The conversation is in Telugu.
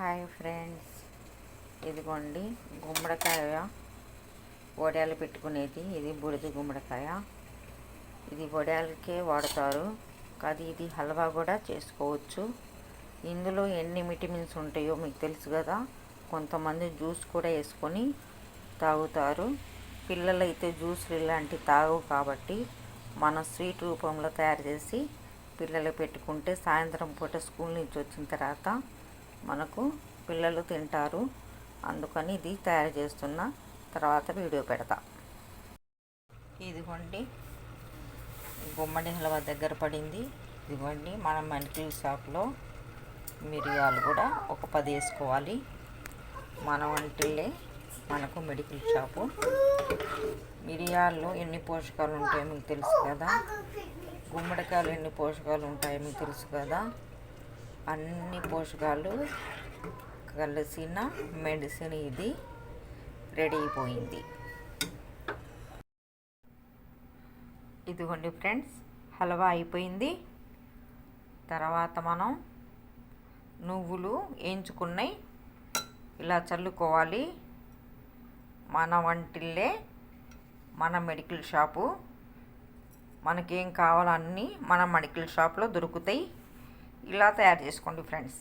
Hi friends. ఇదిగోండి గుమ్మడికాయ వడియాలు పెట్టుకునేది. ఇది బూడిద గుమ్మడికాయ. ఇది వడియాలకే వాడతారు. కాదు ఇది హల్వా కూడా చేసుకోవచ్చు. ఇందులో ఎన్ని విటమిన్స్ ఉంటాయో మీకు తెలుసు కదా. కొంతమంది జ్యూస్ కూడా వేసుకొని తాగుతారు. పిల్లలు అయితే జ్యూస్లు ఇలాంటివి తాగవు కాబట్టి మనం స్వీట్ రూపంలో తయారు చేసి పిల్లలు పెట్టుకుంటే సాయంత్రం పూట స్కూల్ నుంచి వచ్చిన తర్వాత మనకు పిల్లలు తింటారు. అందుకని ఇది తయారు చేస్తున్న. తర్వాత వీడియో పెడతా. ఇదిగోండి. గుమ్మడి హల్వా దగ్గర పడింది. ఇదిగోండి మన మెడికల్ షాప్లో మిరియాలు కూడా ఒక పది వేసుకోవాలి. మన వంటిల్లే మనకు మెడికల్ షాపు. మిరియాల్లో ఎన్ని పోషకాలు ఉంటాయో మీకు తెలుసు కదా. గుమ్మడికాయలు ఎన్ని పోషకాలు ఉంటాయో మీకు తెలుసు కదా. అన్ని పోషకాలు కలిసిన మెడిసిన్ ఇది రెడీ అయిపోయింది. ఇదిగోండి ఫ్రెండ్స్ హల్వా అయిపోయింది. తర్వాత మనం నువ్వులు వేయించుకున్నాయి ఇలా చల్లుకోవాలి. మన వంటిల్లే మన మెడికల్ షాపు. మనకేం కావాలో అన్నీ మన మెడికల్ షాప్లో దొరుకుతాయి. ఇలా తయారు చేసుకోండి ఫ్రెండ్స్.